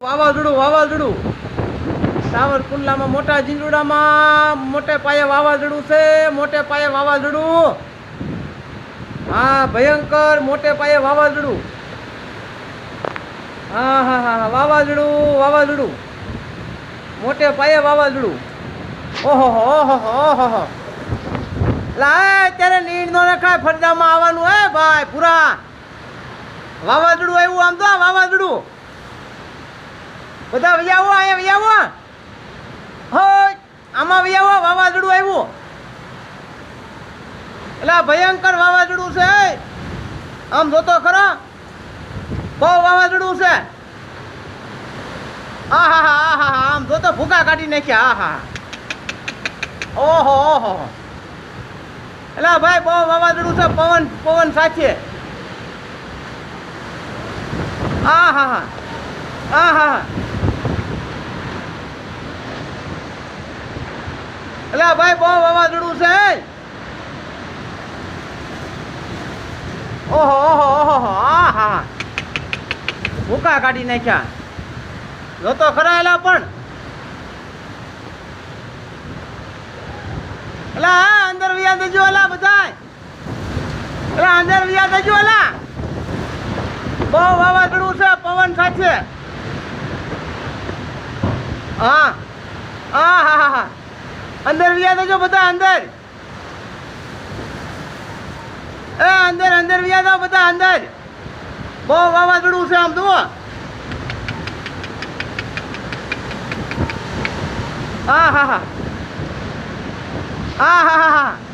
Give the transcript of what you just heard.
વાવાઝોડું વાવાઝોડું. સાવરકુંડલામાં મોટા જીંજુડામાં મોટે પાયે વાવાઝોડું છે, મોટે પાયે વાવાઝોડું. હા, ભયંકર મોટે પાયે વાવાઝોડું. હા હા હા હા, વાવાઝોડું વાવાઝોડું. મોટે પાયે વાવાઝોડું. ઓહો ઓહો ઓહો લાય ત્યારે નીડ નો રખાય, ફરજામાં આવવાનું હે ભાઈ, પૂરા. વાવાઝોડું આવ્યું આમ તો વાવાઝોડું. બધા વિયાવો અહીંયા વિયાવો હોય આમાં વિયાવો વાવાઝોડું આવ્યું. એટલે ભયંકર વાવાઝોડું છે આમ જોતો ખરો. બહુ વાવાઝોડું છે. આ હા હા આ હા હા આમ જોતો ભૂકા કાઢી નાખ્યા આ હા ઓહો ઓહો. એટલે ભાઈ બહુ વાવાઝોડું છે, પવન પવન સાથે આ હા હા આ હા હા એટલે ભાઈ બહુ વાવાઝોડું છે. ઓહો ઓહો ઓહો આ હા. ભૂકા કાઢી નાખ્યા. જોતો ખરા એલા પણ. એલા અંદર વ્યા દેજો એલા બધા એલા, અંદર વ્યા દેજો એલા. બહુ વાવાઝોડું છે, પવન સાથે. હા. હા હા હા. અંદર વ્યા જો બધા અંદર. એ અંદર અંદર વ્યા દો બધા અંદર. બહુ વાવાઝોડું છે આમ, જુઓ. હા હા હા. હા હા હા હા.